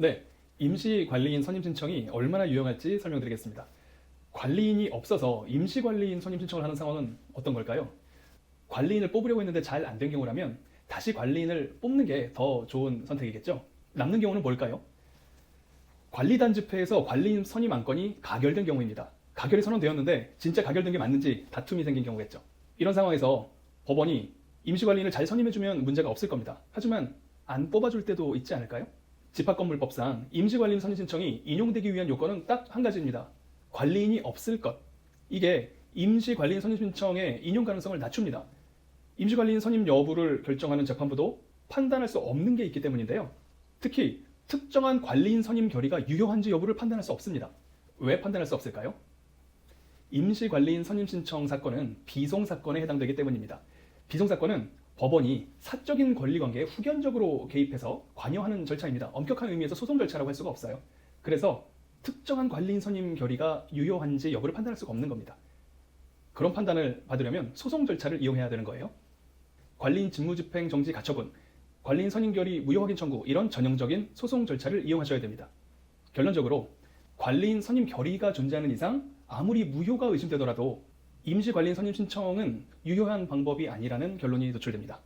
네, 임시 관리인 선임 신청이 얼마나 유용할지 설명드리겠습니다. 관리인이 없어서 임시 관리인 선임 신청을 하는 상황은 어떤 걸까요? 관리인을 뽑으려고 했는데 잘 안 된 경우라면 다시 관리인을 뽑는 게 더 좋은 선택이겠죠. 남는 경우는 뭘까요? 관리단 집회에서 관리인 선임 안건이 가결된 경우입니다. 가결이 선언되었는데 진짜 가결된 게 맞는지 다툼이 생긴 경우겠죠. 이런 상황에서 법원이 임시관리인을 잘 선임해주면 문제가 없을 겁니다. 하지만 안 뽑아줄 때도 있지 않을까요? 집합건물법상 임시관리인 선임 신청이 인용되기 위한 요건은 딱 한 가지입니다. 관리인이 없을 것. 이게 임시관리인 선임 신청의 인용 가능성을 낮춥니다. 임시관리인 선임 여부를 결정하는 재판부도 판단할 수 없는 게 있기 때문인데요. 특히 특정한 관리인 선임 결의가 유효한지 여부를 판단할 수 없습니다. 왜 판단할 수 없을까요? 임시관리인 선임 신청 사건은 비송 사건에 해당되기 때문입니다. 비송 사건은 법원이 사적인 권리관계에 후견적으로 개입해서 관여하는 절차입니다. 엄격한 의미에서 소송 절차라고 할 수가 없어요. 그래서 특정한 관리인 선임 결의가 유효한지 여부를 판단할 수가 없는 겁니다. 그런 판단을 받으려면 소송 절차를 이용해야 되는 거예요. 관리인 직무집행 정지 가처분, 관리인 선임 결의 무효 확인 청구 이런 전형적인 소송 절차를 이용하셔야 됩니다. 결론적으로 관리인 선임 결의가 존재하는 이상 아무리 무효가 의심되더라도 임시 관리인 선임 신청은 유효한 방법이 아니라는 결론이 도출됩니다.